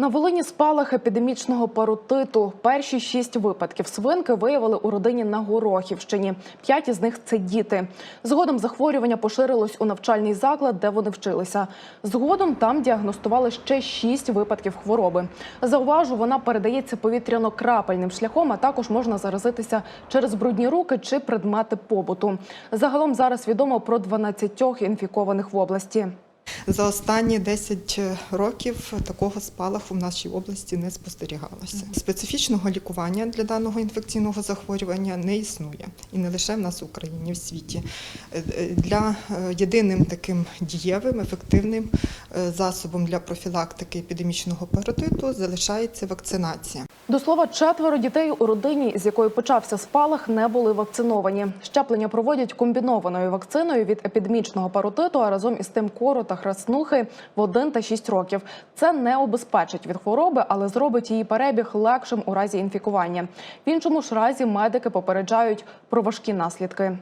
На Волині спалах епідемічного паротиту. Перші шість випадків свинки виявили у родині на Горохівщині. П'ять із них це діти. Згодом захворювання поширилось у навчальний заклад, де вони вчилися. Згодом там діагностували ще шість випадків хвороби. Зауважу, вона передається повітряно-крапельним шляхом, а також можна заразитися через брудні руки чи предмети побуту. Загалом зараз відомо про 12 інфікованих в області. За останні 10 років такого спалаху в нашій області не спостерігалося. Специфічного лікування для даного інфекційного захворювання не існує і не лише в нас в Україні, в світі. Е, е, Для е, єдиним таким дієвим, ефективним е, засобом для профілактики епідемічного паротиту залишається вакцинація. До слова, четверо дітей у родині, з якої почався спалах, не були вакциновані. Щеплення проводять комбінованою вакциною від епідемічного паротиту, а разом із тим кору та храснухи в 1 та 6 років. Це не обезпечить від хвороби, але зробить її перебіг легшим у разі інфікування. В іншому ж разі медики попереджають про важкі наслідки.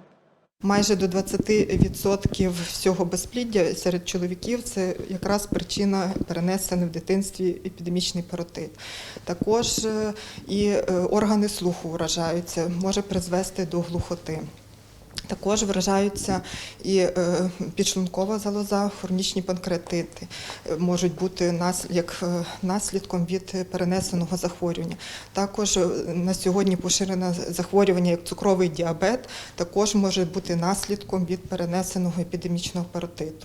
Майже до 20% всього безпліддя серед чоловіків це якраз причина перенесений в дитинстві епідемічний паротит. Також е, і е, органи слуху вражаються, може призвести до глухоти. Також вражаються і е, підшлункова залоза, хронічні панкреатити е, можуть бути як е, наслідком від перенесеного захворювання. Також на сьогодні поширене захворювання, як цукровий діабет, також може бути наслідком від перенесеного епідемічного паротиту.